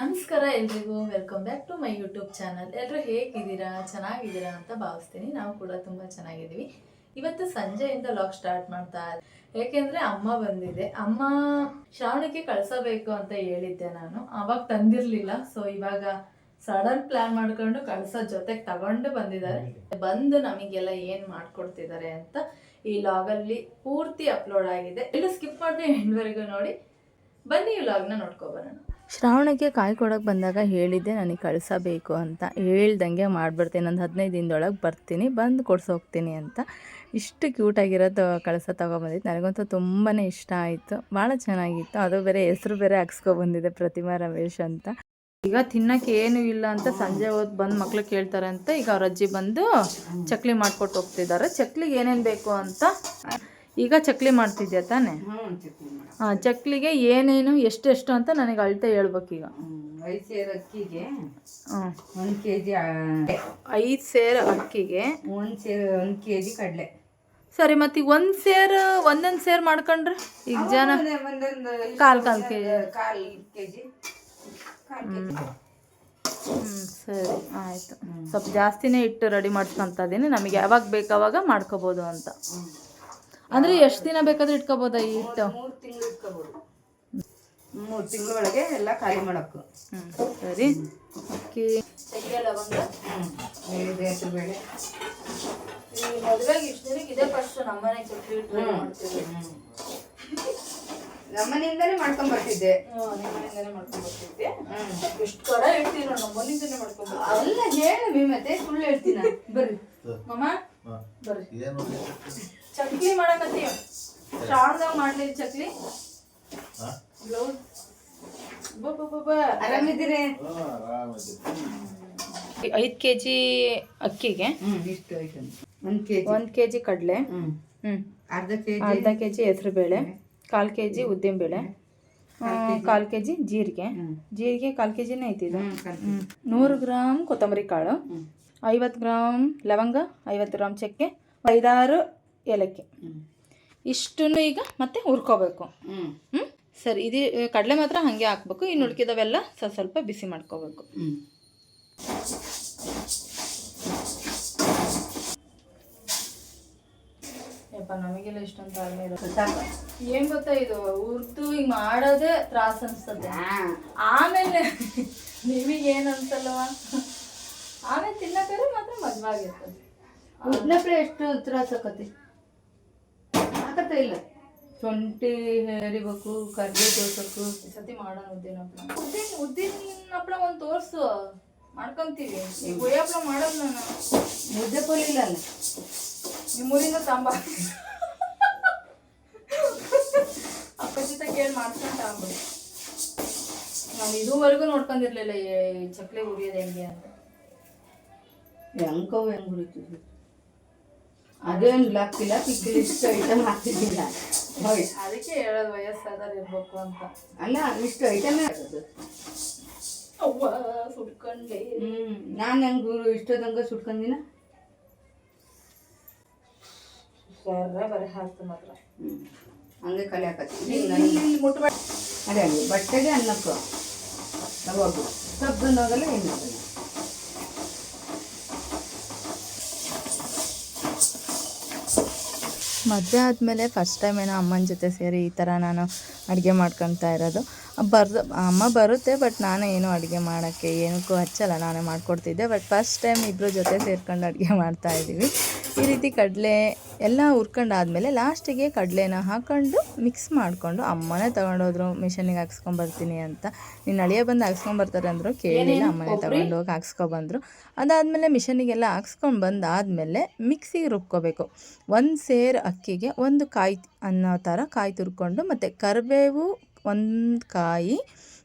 ನಮಸ್ಕಾರ ಎಲ್ರಿಗೂ welcome back to my YouTube channel ಎಲ್ಲರೂ ಹೇಗಿದ್ದೀರಾ? ಚೆನ್ನಾಗಿದ್ದೀರಾ ಅಂತ ಭಾವಿಸ್ತೀನಿ. ನಾವು ಕೂಡ ತುಂಬ ಚೆನ್ನಾಗಿದ್ದೀವಿ. ಇವತ್ತು ಸಂಜೆಯಿಂದ ಲಾಗ್ ಸ್ಟಾರ್ಟ್ ಮಾಡ್ತಾ ಯಾಕೆಂದ್ರೆ ಅಮ್ಮ ಬಂದಿದೆ. ಅಮ್ಮ ಶ್ರಾವಣಕ್ಕೆ ಕಳ್ಸಬೇಕು ಅಂತ ಹೇಳಿದ್ದೆ ನಾನು. ಅವಾಗ ತಂದಿರ್ಲಿಲ್ಲ. ಸೊ ಇವಾಗ ಸಡನ್ ಪ್ಲಾನ್ ಮಾಡ್ಕೊಂಡು ಕಳ್ಸೋ ಜೊತೆಗೆ ತಗೊಂಡು ಬಂದಿದ್ದಾರೆ. ಬಂದು ನಮಗೆಲ್ಲ ಏನ್ ಮಾಡ್ಕೊಡ್ತಿದ್ದಾರೆ ಅಂತ ಈ ಲಾಗಲ್ಲಿ ಪೂರ್ತಿ ಅಪ್ಲೋಡ್ ಆಗಿದೆ. ಎಲ್ಲ ಸ್ಕಿಪ್ ಮಾಡಿದ್ರೆ ಎಂಡ್ವರೆಗೂ ನೋಡಿ. ಬನ್ನಿ ಈ ಲಾಗ್ನ ನೋಡ್ಕೊಬರೋಣ ಶ್ರಾವಣಕ್ಕೆ ಕಾಯಿ ಕೊಡೋಕೆ ಬಂದಾಗ ಹೇಳಿದ್ದೆ, ನನಗೆ ಕಳಿಸಬೇಕು ಅಂತ. ಹೇಳ್ದಂಗೆ ಮಾಡಿಬಿಡ್ತೀನಿ ಒಂದು ಹದಿನೈದು ದಿನದೊಳಗೆ ಬರ್ತೀನಿ, ಬಂದು ಕೊಡ್ಸೋಗ್ತೀನಿ ಅಂತ. ಇಷ್ಟು ಕ್ಯೂಟಾಗಿರೋದು ಕಳಸ ತೊಗೊಬಂದಿತ್ತು ನನಗಂತೂ ತುಂಬಾ ಇಷ್ಟ ಆಯಿತು. ಭಾಳ ಚೆನ್ನಾಗಿತ್ತು. ಅದು ಬೇರೆ ಹೆಸರು ಬೇರೆ ಹಾಕ್ಸ್ಕೊಬಂದಿದೆ ಪ್ರತಿಮಾ ರಮೇಶ್ ಅಂತ. ಈಗ ತಿನ್ನಕ್ಕೆ ಏನು ಇಲ್ಲ ಅಂತ ಸಂಜೆ ಹೊತ್ತು ಬಂದು ಮಕ್ಳು ಕೇಳ್ತಾರೆ ಅಂತ ಈಗ ಅವ್ರ ಅಜ್ಜಿ ಬಂದು ಚಕ್ಲಿ ಮಾಡ್ಕೊಟ್ಟು ಹೋಗ್ತಿದ್ದಾರೆ ಚಕ್ಲಿಗೆ ಏನೇನು ಬೇಕು ಅಂತ? ಈಗ ಚಕ್ಲಿ ಮಾಡ್ತಿದ್ಯಾ ತಾನೇ? ಹಾಂ ಚಕ್ಲಿಗೆ ಏನೇನು ಎಷ್ಟೆಷ್ಟು ಅಂತ ನನಗೆ ಅಳತೆ ಹೇಳ್ಬೇಕೀಗ ಐದು ಸೇರು ಅಕ್ಕಿಗೆ ಹಾಂ ಒಂದು ಕೆ ಜಿ ಐದು ಸೇರು ಅಕ್ಕಿಗೆ? ಒಂದು ಸೇರು ಒಂದು ಕೆ ಜಿ ಕಡಲೆ. ಸರಿ ಮತ್ತೆ ಈಗ ಒಂದು ಸೇರು ಒಂದೊಂದು ಸೇರು ಮಾಡ್ಕೊಂಡ್ರೆ? ಈಗ ಜನ ಒಂದೊಂದು ಕಾಲ್ ಕಾಲ್ ಕೆ ಜಿ ಕಾಲು ಕೆ ಜಿ ಹ್ಞೂ ಸರಿ ಆಯಿತು. ಸ್ವಲ್ಪ ಜಾಸ್ತಿನೇ ಇಟ್ಟು ರೆಡಿ ಮಾಡ್ಸ್ಕೊತಾ ಇದ್ದೀನಿ ನಮಗೆ ಯಾವಾಗ ಬೇಕಾವಾಗ ಅವಾಗ ಮಾಡ್ಕೋಬೋದು ಅಂತ. ಅಂದರೆ ಎಷ್ಟು ದಿನ ಬೇಕಾದ್ರೆ ಇಟ್ಕೋಬೋದಾ ಈ ಹಿಟ್ಟು? ಮೂರು ತಿಂಗಳು ಇಟ್ಕೋಬೋದು. ಮೂರು ತಿಂಗಳೊಳಗೆ ಎಲ್ಲ ಖಾಲಿ ಮಾಡೋಕ್ಕು ಹ್ಞೂ ಸರಿ. ಅಕ್ಕಿ ಚಕ್ಕೆ ಲವಂಗ ಹ್ಞೂ ಹೆಸರು ಬೇಳೆ ಈ ಮದುವೆಗೆ ಇಷ್ಟು ದಿನಕ್ಕೆ ಇದೇ ಫಸ್ಟ್ ನಮ್ಮನೆ ಚಕ್ಲಿ ಇಟ್ಟು ಮಾಡ್ತೀವಿ. ನಮ್ಮನೆಯಿಂದನೇ ಮಾಡ್ಕೊಂಡ್ ಬರ್ತಿದ್ದೆ. ನಿಮ್ಮನೆಯಿಂದನೇ ಮಾಡ್ಕೊಂಡು ಬರ್ತಿದ್ದೆ. ಹ್ಮ್. ಎಷ್ಟು ಕಡೆ ನಾವು ನಮ್ಮನಿಂದನೇ ಮಾಡ್ಕೊಂಡು ಅಲ್ಲ ಹೇಳು ಮತ್ತೆ ಸುಳ್ಳು ಹೇಳ್ತೀನಿ ಬರ್ರಿ. ಮಮ್ಮ ಬರ್ರಿ. ಏನು ಚಕ್ಲಿ ಮಾಡಕತ್ತೀವಿ. ಶ್ರಾವಣದಾಗ ಮಾಡ್ಲಿ ಚಕ್ಲಿ. ಐದ್ ಬ್ಲೌಸ್ ಆರಾಮಿದ್ದೀರಿ? ಐದು ಕೆ ಜಿ ಅಕ್ಕಿಗೆ ಒಂದ್ ಕೆಜಿ. ಕೆ ಜಿ ಕಡಲೆ. ಅರ್ಧ ಕೆಜಿ. ಜಿ ಬೇಳೆ. ಕೆ ಜಿ ಹೆಸರುಬೇಳೆ ಕಾಲು ಕೆ ಜಿ ಉದ್ದಿನಬೇಳೆ ಕಾಲು ಕೆ ಜಿ ಜೀರಿಗೆ. ಜೀರಿಗೆ ಕಾಲು ಕೆ ಜಿನೇ ಐತಿದು ಇದು ನೂರು ಗ್ರಾಮ್ ಕೊತ್ತಂಬರಿ ಕಾಳು. ಐವತ್ತು ಗ್ರಾಮ್ ಲವಂಗ ಐವತ್ತು ಗ್ರಾಮ್ ಚಕ್ಕೆ ಐದಾರು ಏಲಕ್ಕಿ. ಹ್ಮ್. ಇಷ್ಟನ್ನು ಈಗ ಮತ್ತೆ ಹುರ್ಕೋಬೇಕು. ಹ್ಮ್. ಹ್ಞೂ ಸರಿ ಇದು ಕಡಲೆ ಮಾತ್ರ ಹಾಗೆ ಹಾಕ್ಬೇಕು. ಇನ್ನು ಉಳ್ಕಿದವೆಲ್ಲ ಸ್ವಲ್ಪ ಸ್ವಲ್ಪ ಬಿಸಿ ಮಾಡ್ಕೋಬೇಕು. ಯಪ್ಪ ನಮಗೆಲ್ಲ ಇಷ್ಟೊಂದು ತಾಳ್ಮೆ ಇರೋದು. ಸಾಕು ಏನ್ ಗೊತ್ತಾ ಇದು? ಹುರ್ದು ಹಿಂಗ್ ಮಾಡೋದೇ ತ್ರಾಸ ಅನ್ಸ್ತದೆ ಆಮೇಲೆ ನಿಮಗೆ ಏನ್ ಅನ್ಸಲ್ವಾ ಆಮೇಲೆ ತಿನ್ನಕ್ಕಾದ್ರೆ ಮಾತ್ರ ಮಜವಾಗಿರ್ತದೆ. ಎಷ್ಟು ತ್ರಾಸ ಆಕತಿ ಆಗತ್ತ ಇಲ್ಲ. ಶುಂಠಿ ಹರಿಬೇಕು ಕರ್ಬೇವು ತೋರ್ಸಬೇಕು ಈ ಸತಿ ಮಾಡೋಣ ಉದ್ದಿನ ಹಪ್ಪಳ. ಉದ್ದಿನ ಉದ್ದಿನ ಹಪ್ಪಳ ಒಂದು ತೋರ್ಸು. ಮಾಡ್ಕೊಂತೀವಿ. ಈ ಗುಳಿ ಹಪ್ಪಳ ಮಾಡೋದು ನಾನು. ಮುದ್ದೆ ಕೊಲಿಲ್ಲ ಅಲ್ಲ. ನಿಮ್ಮ ಊರಿಂದ ತಾಂಬ ಅಪ್ಪ ಜೊತೆ ಕೇಳಿ ಮಾಡ್ಕೊಂಡು ತಾಂಬ ನಾನು ಇದುವರೆಗೂ ನೋಡ್ಕೊಂಡಿರ್ಲಿಲ್ಲ ಈ ಚಕ್ಲಿ ಹುರಿಯೋದು ಹೆಂಗೆ ಅಂತ. ಹೆಂಗವ್ ಹೆಂಗ್ ಹುರಿತೀವಿ ಅದೇನು ಲಾಕ್ತಿಲ್ಲ ಪಿಕ್ಕಿಲ್ ಇಷ್ಟು ಐಟಮ್ ಹಾಕ್ತಿದ್ದಿಲ್ಲ ಅದಕ್ಕೆ ಹೇಳೋದು ವಯಸ್ಸಾದವ್ರು ಇರ್ಬೇಕು ಅಂತ. ಅಲ್ಲ ಇಷ್ಟು ಐಟಮ್ ಅವ್ವ ಸುಡ್ಕೊಂಡೆ. ಹ್ಮ್ ನಾನು ಹೆಂಗೆ ಇಷ್ಟೊತ್ತಂಗ ಸುಟ್ಕೊಂಡಿನ ಬರ್ರ ಬರೀ ಹಾಕ್ತು ಮಾತ್ರ. ಹ್ಞೂ ಹಂಗೆ ಕಲೆ ಹಾಕತ್ತಿ ಇಲ್ಲಿ ಮುಟ್ಬೇಡ ಅದೇ ಹಂಗೆ ಬಟ್ಟೆಗೆ ಅನ್ನಕ್ಕೂ. ಅವಾಗ ಸಬ್ಬನಾಗಲ್ಲ ಏನಾಗಲ್ಲ ಮದುವೆ ಆದಮೇಲೆ ಫಸ್ಟ್ ಟೈಮ್ ಏನೋ ಅಮ್ಮನ ಜೊತೆ ಸೇರಿ ಈ ಥರ ನಾನು ಅಡುಗೆ ಮಾಡ್ಕೊತಾ ಇರೋದು. ಬರ್ದು, ಅಮ್ಮ ಬರುತ್ತೆ ಬಟ್ ನಾನೇ ಏನೂ ಅಡುಗೆ ಮಾಡೋಕ್ಕೆ, ಏನಕ್ಕೂ ಹಚ್ಚಲ್ಲ, ನಾನೇ ಮಾಡಿಕೊಡ್ತಿದ್ದೆ ಬಟ್ ಫಸ್ಟ್ ಟೈಮ್ ಇಬ್ಬರು ಜೊತೆ ಸೇರ್ಕೊಂಡು ಅಡುಗೆ ಮಾಡ್ತಾ ಇದ್ದೀವಿ. ಈ ರೀತಿ ಕಡಲೆ ಎಲ್ಲ ಹುರ್ಕೊಂಡಾದ್ಮೇಲೆ ಲಾಸ್ಟಿಗೆ ಕಡಲೆನ ಹಾಕ್ಕೊಂಡು ಮಿಕ್ಸ್ ಮಾಡಿಕೊಂಡು ಅಮ್ಮನೇ ತೊಗೊಂಡೋದ್ರು ಮಿಷನಿಗೆ ಹಾಕ್ಸ್ಕೊಂಬರ್ತೀನಿ ಅಂತ. ನೀನು ಅಳಿಯ ಬಂದು ಹಾಕ್ಸ್ಕೊಂಬರ್ತಾರೆ ಅಂದರು ಕೇಳಿಲ್ಲ ಅಮ್ಮನೇ ತಗೊಂಡು ಹೋಗಿ ಹಾಕ್ಸ್ಕೊಬಂದರು ಅದಾದಮೇಲೆ ಮಿಷನಿಗೆಲ್ಲ ಹಾಕ್ಸ್ಕೊಂಡು ಬಂದಾದಮೇಲೆ ಮಿಕ್ಸಿಗೆ ರುಬ್ಕೋಬೇಕು. ಒಂದು ಸೇರು ಅಕ್ಕಿಗೆ ಒಂದು ಕಾಯಿ ಅನ್ನೋ ಥರ ಕಾಯಿ ತುರ್ಕೊಂಡು ಮತ್ತು ಕರಿಬೇವು ಒಂದು ಕಾಯಿ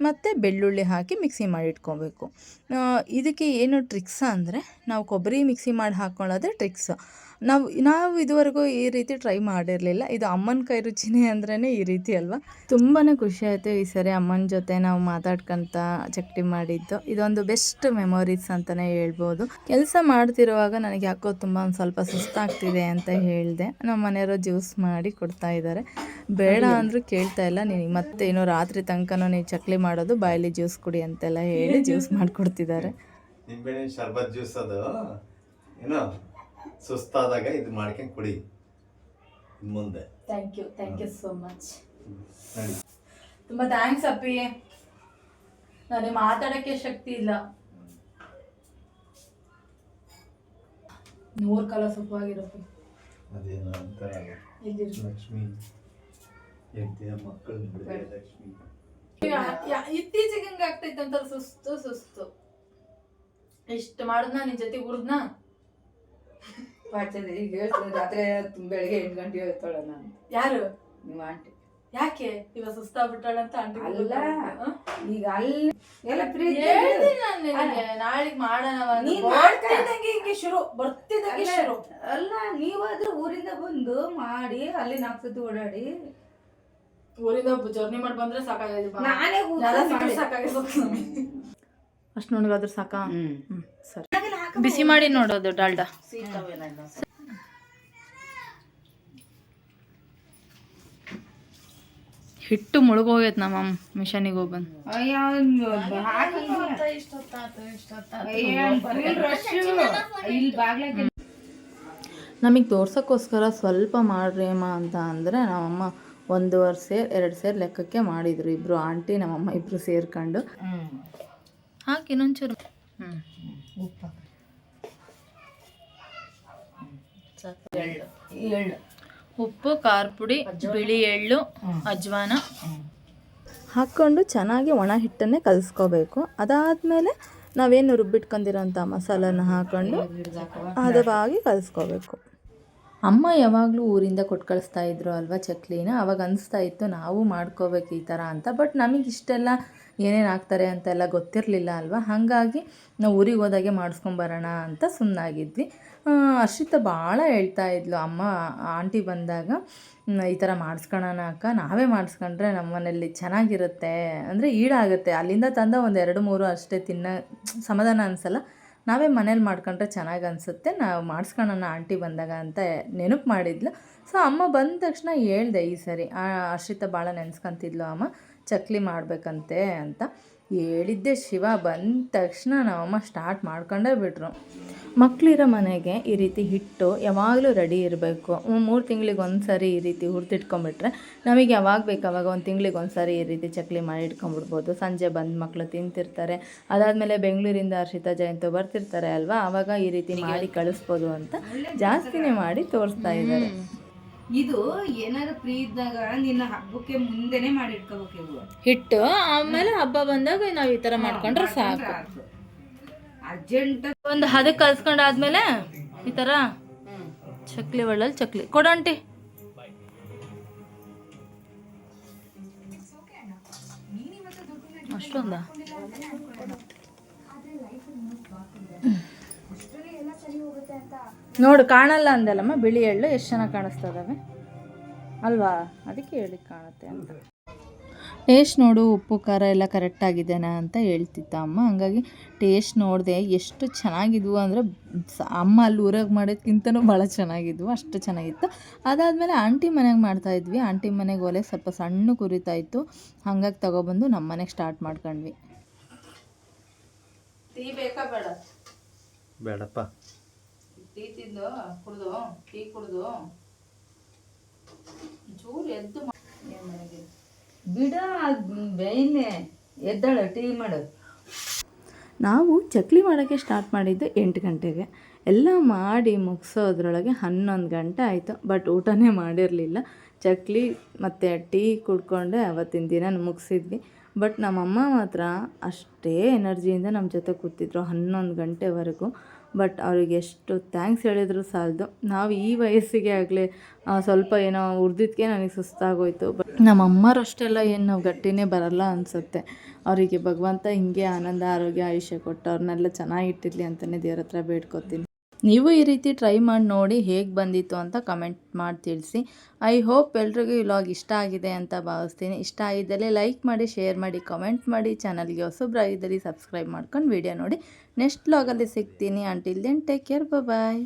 ಮತ್ತು ಬೆಳ್ಳುಳ್ಳಿ ಹಾಕಿ ಮಿಕ್ಸಿ ಮಾಡಿ ಇಟ್ಕೊಬೇಕು. ಇದಕ್ಕೆ ಏನು ಟ್ರಿಕ್ಸ್ ಅಂದರೆ ನಾವು ಕೊಬ್ಬರಿ ಮಿಕ್ಸಿ ಮಾಡಿ ಹಾಕ್ಕೊಳ್ಳೋದೇ ಟ್ರಿಕ್ಸ್ ನಾವು ನಾವು ಇದುವರೆಗೂ ಈ ರೀತಿ ಟ್ರೈ ಮಾಡಿರಲಿಲ್ಲ. ಇದು ಅಮ್ಮನ ಕೈ ರುಚಿನೇ ಅಂದ್ರೇ ಈ ರೀತಿ ಅಲ್ವಾ? ತುಂಬಾ ಖುಷಿ ಆಯಿತು ಈ ಸರಿ ಅಮ್ಮನ ಜೊತೆ ನಾವು ಮಾತಾಡ್ಕೊಂತ ಚಕ್ಟಿ ಮಾಡಿದ್ದು. ಇದೊಂದು ಬೆಸ್ಟ್ ಮೆಮೊರೀಸ್ ಅಂತಲೇ ಹೇಳ್ಬೋದು. ಕೆಲಸ ಮಾಡ್ತಿರುವಾಗ ನನಗೆ ಯಾಕೋ ತುಂಬ ಒಂದು ಸ್ವಲ್ಪ ಸುಸ್ತಾಗ್ತಿದೆ ಅಂತ ಹೇಳಿದೆ. ನಮ್ಮ ಮನೆಯವರು ಜ್ಯೂಸ್ ಮಾಡಿ ಕೊಡ್ತಾ ಇದ್ದಾರೆ ಬೇಡ ಅಂದರೂ ಕೇಳ್ತಾ ಇಲ್ಲ. ನೀನು ಮತ್ತೆ ಏನೋ ರಾತ್ರಿ ತನಕನೂ ನೀವು ಚಕ್ಲಿ ಮಾಡೋದು ಬಾಯಲ್ಲಿ ಜ್ಯೂಸ್ ಕುಡಿ ಅಂತೆಲ್ಲ ಹೇಳಿ ಜ್ಯೂಸ್ ಮಾಡಿಕೊಡ್ತಿದ್ದಾರೆ. ನಿಂಬೆಹಣ್ಣಿನ ಶರ್ಬತ್ ಜ್ಯೂಸ್ ಅದು. ಏನೋ? ಸುಸ್ತಾದಾಗ ಇದು ಮಾಡ್ಕೊಂಡು ಕುಡಿ. ಮುಂದೆ. Thank you thank you so much ನಡಿ. ತುಂಬ ಥ್ಯಾಂಕ್ಸ್ ಅಪ್ಪಿ. ನನಗೆ ಮಾತಾಡಕ್ಕೆ ಶಕ್ತಿ ಇಲ್ಲ. ನೂರು ಕಾಲ ಸುಖವಾಗಿರಪ್ಪಿ. ಅದೇನು ಅಂತಾರಲ್ಲ ಇಲ್ಲಿರು ಲಕ್ಷ್ಮಿ. ಹೆಂಡತಿಯ ಮಕ್ಕಳು ಲಕ್ಷ್ಮಿ. ಇತ್ತೀಚೆಗೆ ಹಂಗೆ ಆಗ್ತೈತೆ ಅಂತ ಸುಸ್ತು ಸುಸ್ತು. ಇಷ್ಟು ಮಾಡಿದ್ನ ನಿನ್ ಜೊತೆ ಉರ್ದ್ನ ಪಾಚದ ಈಗ ಹೇಳ್ತೀನಿ ರಾತ್ರಿ ಬೆಳಗ್ಗೆ ಎಂಟು ಗಂಟೆ ಹೇಳ್ತಾಳೆ ನಾನು. ಯಾರು? ನಿಮ್ಮ ಆಂಟಿ. ಯಾಕೆ? ಇವ ಸುಸ್ತಾಗ್ಬಿಟ್ಟಾಳ ಅಂತ ಆಂಟಿ ಅಲ್ಲ ಈಗ ಅಲ್ಲಿ ಎಲ್ಲ ಪ್ರೀತಿ ಹೇಳ್ತೀನಿ ನಾನು ನಿನಗೆ. ನಾಳೆಗೆ ಮಾಡೋಣ ನೀನ್ ಬರ್ತಾ ಹಿಂಗೆ ಶುರು ಬರ್ತಿದ್ದಂಗೆ ಶುರು. ಅಲ್ಲ ನೀವಾದ್ರೂ ಊರಿಂದ ಬಂದು ಮಾಡಿ ಅಲ್ಲಿ ನಾಲ್ಕು ಸತಿ ಓಡಾಡಿ. ಊರಿಂದ ಜರ್ನಿ ಮಾಡಿ ಬಂದ್ರೆ ಸಾಕಾಗಿದೆ ನಾನೇ ಸಾಕಾಗೈದು. ಅಷ್ಟು ನನಗಾದ್ರೂ ಸಾಕಾ? ಹ್ಮ್. ಸರಿ. ಬಿಸಿ ಮಾಡಿ ನೋಡೋದು ಡಾಲ್ಡ. ಹಿಟ್ಟು ಮುಳುಗೋಗೈತೆ ನಮ್ಮ ಮಿಷನಿಗೆ ಹೋಗಿ ಬಂದು ನಮಗೆ ತೋರ್ಸೋಕ್ಕೋಸ್ಕರ ಸ್ವಲ್ಪ ಮಾಡ್ರಿ ಅಮ್ಮ ಅಂತ ಅಂದರೆ ನಮ್ಮಮ್ಮ ಒಂದೂವರೆ ಸೇರ್ ಎರಡು ಸೇರ್ ಲೆಕ್ಕಕ್ಕೆ ಮಾಡಿದ್ರು. ಇಬ್ರು ಆಂಟಿ ನಮ್ಮಮ್ಮ ಇಬ್ರು ಸೇರ್ಕೊಂಡು. ಹಾಕಿ ಇನ್ನೊಂಚೂರು. ಹ್ಞೂ ಉಪ್ಪು ಎಳ್ಳು ಎಳ್ಳು ಉಪ್ಪು ಖಾರ ಪುಡಿ ಬಿಳಿ ಎಳ್ಳು. ಅಜ್ವಾನ. ಹಾಕ್ಕೊಂಡು ಚೆನ್ನಾಗಿ ಒಣ ಹಿಟ್ಟನ್ನೇ ಕಲಿಸ್ಕೋಬೇಕು ಅದಾದಮೇಲೆ ನಾವೇನು ರುಬ್ಬಿಟ್ಕೊಂಡಿರೋಂಥ ಮಸಾಲನ ಹಾಕ್ಕೊಂಡು ಹದವಾಗಿ ಕಲಿಸ್ಕೋಬೇಕು ಅಮ್ಮ ಯಾವಾಗಲೂ ಊರಿಂದ ಕೊಟ್ಟು ಕಳಿಸ್ತಾ ಇದ್ರು ಅಲ್ವಾ ಚಕ್ಲಿನ ಅವಾಗ ಅನಿಸ್ತಾ ಇತ್ತು ನಾವು ಮಾಡ್ಕೋಬೇಕು ಈ ಥರ ಅಂತ ಬಟ್ ನಮಗೆ ಇಷ್ಟೆಲ್ಲ ಏನೇನು ಹಾಕ್ತಾರೆ ಅಂತೆಲ್ಲ ಗೊತ್ತಿರಲಿಲ್ಲ ಅಲ್ವಾ? ಹಾಗಾಗಿ ನಾವು ಊರಿಗೆ ಹೋದಾಗೆ ಮಾಡಿಸ್ಕೊಂಬರೋಣ ಅಂತ ಸುಮ್ಮನಾಗಿದ್ವಿ ಅರ್ಷಿತ ಭಾಳ ಹೇಳ್ತಾ ಇದ್ಲು, ಅಮ್ಮ, ಆಂಟಿ ಬಂದಾಗ ಈ ಥರ ಮಾಡಿಸ್ಕೊಳ್ಳೋಣ ಅಕ್ಕ, ನಾವೇ ಮಾಡಿಸ್ಕೊಂಡ್ರೆ ನಮ್ಮ ಮನೇಲಿ ಚೆನ್ನಾಗಿರುತ್ತೆ. ಅಂದರೆ ಈಡಾಗುತ್ತೆ. ಅಲ್ಲಿಂದ ತಂದ ಒಂದು ಎರಡು ಮೂರು ಅಷ್ಟೇ ತಿನ್ನ, ಸಮಾಧಾನ ಅನಿಸಲ್ಲ. ನಾವೇ ಮನೇಲಿ ಮಾಡ್ಕೊಂಡ್ರೆ ಚೆನ್ನಾಗಿ ಅನಿಸುತ್ತೆ, ನಾವು ಮಾಡಿಸ್ಕೊಳ್ಳೋಣ ಆಂಟಿ ಬಂದಾಗ ಅಂತ ನೆನಪು ಮಾಡಿದ್ಲು. ಸೊ, ಅಮ್ಮ ಬಂದ ತಕ್ಷಣ ಹೇಳ್ದೆ ಈ ಸರಿ. ಹರ್ಷಿತ ಭಾಳ ನೆನೆಸ್ಕೊಂತಿದ್ಲು, ಅಮ್ಮ ಚಕ್ಲಿ ಮಾಡಬೇಕಂತೆ ಅಂತ ಹೇಳಿದ್ದೆ. ಶಿವ ಬಂದ ತಕ್ಷಣ ನಮ್ಮಮ್ಮ ಸ್ಟಾರ್ಟ್ ಮಾಡ್ಕೊಂಡೇ ಬಿಟ್ರು. ಮಕ್ಕಳಿರೋ ಮನೆಗೆ ಈ ರೀತಿ ಹಿಟ್ಟು ಯಾವಾಗಲೂ ರೆಡಿ ಇರಬೇಕು. ಮೂರು ತಿಂಗಳಿಗೆ ಒಂದು ಸಾರಿ ಈ ರೀತಿ ಹುರಿದಿಟ್ಕೊಂಡ್ಬಿಟ್ರೆ ನಮಗೆ ಯಾವಾಗ ಬೇಕು ಅವಾಗ ಒಂದು ತಿಂಗಳಿಗೆ ಒಂದು ಸಾರಿ ಈ ರೀತಿ ಚಕ್ಲಿ ಮಾಡಿ ಇಟ್ಕೊಂಡ್ಬಿಡ್ಬೋದು. ಸಂಜೆ ಬಂದು ಮಕ್ಕಳು ತಿಂತಿರ್ತಾರೆ. ಅದಾದಮೇಲೆ ಬೆಂಗಳೂರಿಂದ ಹರ್ಷಿತಾ ಜಯಂತು ಬರ್ತಿರ್ತಾರೆ ಅಲ್ವಾ? ಆವಾಗ ಈ ರೀತಿ ಮಾಡಿ ಕಳಿಸ್ಬೋದು ಅಂತ ಜಾಸ್ತಿನೇ ಮಾಡಿ ತೋರಿಸ್ತಾ ಇದ್ದಾರೆ. ಇದು ಏನಾದ್ರು ಫ್ರೀ ಇದ್ದಾಗ ನಿನ್ನ ಹಬ್ಬಕ್ಕೆ ಮುಂದೆನೆ ಮಾಡಿ ಇಟ್ಕೋಬೇಕು ಇವು ಹಿಟ್ಟು ಆಮೇಲೆ ಹಬ್ಬ ಬಂದಾಗ ನಾವು ಈ ತರ ಮಾಡ್ಕೊಂಡ್ರೆ ಸಾಕು. ಅರ್ಜೆಂಟ್ ಒಂದು ಹದಕ್ಕೆ ಕಲ್ಸ್ಕೊಂಡಾದ್ಮೇಲೆ ಈ ತರ ಚಕ್ಲಿ ಒಳ್ಳಲ್ಲಿ ಚಕ್ಲಿ. ಕೊಡಂಟಿ ಅಷ್ಟೊಂದ? ನೋಡು ಕಾಣಲ್ಲ ಅಂದಲ್ಲಮ್ಮ ಬಿಳಿ ಎಳ್ಳು ಎಷ್ಟು ಚೆನ್ನಾಗಿ ಕಾಣಿಸ್ತದವೆ ಅಲ್ವಾ? ಅದಕ್ಕೆ ಹೇಳಿ ಕಾಣುತ್ತೆ ಅಂತ. ಟೇಸ್ಟ್ ನೋಡು ಉಪ್ಪು ಖಾರ ಎಲ್ಲ ಕರೆಕ್ಟಾಗಿದೆನಾ ಅಂತ ಹೇಳ್ತಿತ್ತ ಅಮ್ಮ. ಹಂಗಾಗಿ ಟೇಸ್ಟ್ ನೋಡಿದೆ ಎಷ್ಟು ಚೆನ್ನಾಗಿದ್ವು ಅಂದರೆ ಅಮ್ಮ ಅಲ್ಲಿ ಊರಾಗ ಮಾಡೋದ್ಕಿಂತನೂ ಭಾಳ ಚೆನ್ನಾಗಿದ್ವು ಅಷ್ಟು ಚೆನ್ನಾಗಿತ್ತು. ಅದಾದಮೇಲೆ ಆಂಟಿ ಮನೆಗೆ ಮಾಡ್ತಾಯಿದ್ವಿ ಆಂಟಿ ಮನೆಗೆ ಒಲೆ ಸ್ವಲ್ಪ ಸಣ್ಣ ಕುರಿತಾಯಿತ್ತು ಹಂಗಾಗಿ ತಗೊಬಂದು ನಮ್ಮ ಮನೆಗೆ ಸ್ಟಾರ್ಟ್ ಮಾಡ್ಕೊಂಡ್ವಿ. ಟೀ ಬೇಕಾ ಬೇಡ? ಬೇಡಪ್ಪ. ಟೀ ತಿಂದು, ಕುಡ್ದು, ಟೀ ಕುಡ್ದು ಚೂರು ಎದ್ದು ಬಿಡ ಬೇಯ್ನೆ ಎದ್ದಾಳ, ಟೀ ಮಾಡು. ನಾವು ಚಕ್ಲಿ ಮಾಡೋಕ್ಕೆ ಸ್ಟಾರ್ಟ್ ಮಾಡಿದ್ದು ಎಂಟು ಗಂಟೆಗೆ. ಎಲ್ಲ ಮಾಡಿ ಮುಗಿಸೋದ್ರೊಳಗೆ ಹನ್ನೊಂದು ಗಂಟೆ ಆಯಿತು ಬಟ್ ಊಟನೇ ಮಾಡಿರಲಿಲ್ಲ. ಚಕ್ಲಿ ಮತ್ತು ಟೀ ಕುಡ್ಕೊಂಡೆ ಅವತ್ತಿನ ದಿನ ಮುಗಿಸಿದ್ವಿ. ಬಟ್ ನಮ್ಮಮ್ಮ ಮಾತ್ರ ಅಷ್ಟೇ ಎನರ್ಜಿಯಿಂದ ನಮ್ಮ ಜೊತೆ ಕೂತಿದ್ರು ಹನ್ನೊಂದು ಗಂಟೆವರೆಗೂ. ಬಟ್ ಅವ್ರಿಗೆ ಎಷ್ಟು ಥ್ಯಾಂಕ್ಸ್ ಹೇಳಿದ್ರು ಸಾಲದು. ನಾವು ಈ ವಯಸ್ಸಿಗೆ ಆಗಲಿ ಸ್ವಲ್ಪ ಏನೋ ಉರ್ದಿದ್ದಕ್ಕೆ ನನಗೆ ಸುಸ್ತಾಗೋಯ್ತು. ಬಟ್ ನಮ್ಮ ಅಮ್ಮರಷ್ಟೆಲ್ಲ ಏನು ನಾವು ಗಟ್ಟಿನೇ ಬರಲ್ಲ ಅನಿಸುತ್ತೆ. ಅವರಿಗೆ ಭಗವಂತ ಹಿಂಗೆ ಆನಂದ, ಆರೋಗ್ಯ, ಆಯುಷ್ಯ ಕೊಟ್ಟು ಅವ್ರನ್ನೆಲ್ಲ ಚೆನ್ನಾಗಿಟ್ಟಿರಲಿ ಅಂತಲೇ ದೇವ್ರ ಹತ್ರ ಬೇಡ್ಕೊತೀನಿ. ನೀವು ಈ ರೀತಿ ಟ್ರೈ ಮಾಡಿ ನೋಡಿ ಹೇಗೆ ಬಂದಿತ್ತು ಅಂತ ಕಮೆಂಟ್ ಮಾಡಿ ತಿಳಿಸಿ. ಐ ಹೋಪ್ ಎಲ್ರಿಗೂ ವ್ಲಾಗ್ ಇಷ್ಟ ಆಗಿದೆ ಅಂತ ಭಾವಿಸ್ತೀನಿ. ಇಷ್ಟ ಆಗಿದ್ದಲ್ಲಿ ಲೈಕ್ ಮಾಡಿ ಶೇರ್ ಮಾಡಿ ಕಮೆಂಟ್ ಮಾಡಿ ಚಾನಲ್ಗೆ ಹೊಸಬ್ರಾಗಿದ್ದಲ್ಲಿ ಸಬ್ಸ್ಕ್ರೈಬ್ ಮಾಡ್ಕೊಂಡು ವಿಡಿಯೋ ನೋಡಿ. ನೆಕ್ಸ್ಟ್ ವ್ಲಾಗಲ್ಲಿ ಸಿಗ್ತೀನಿ. Until then take care bye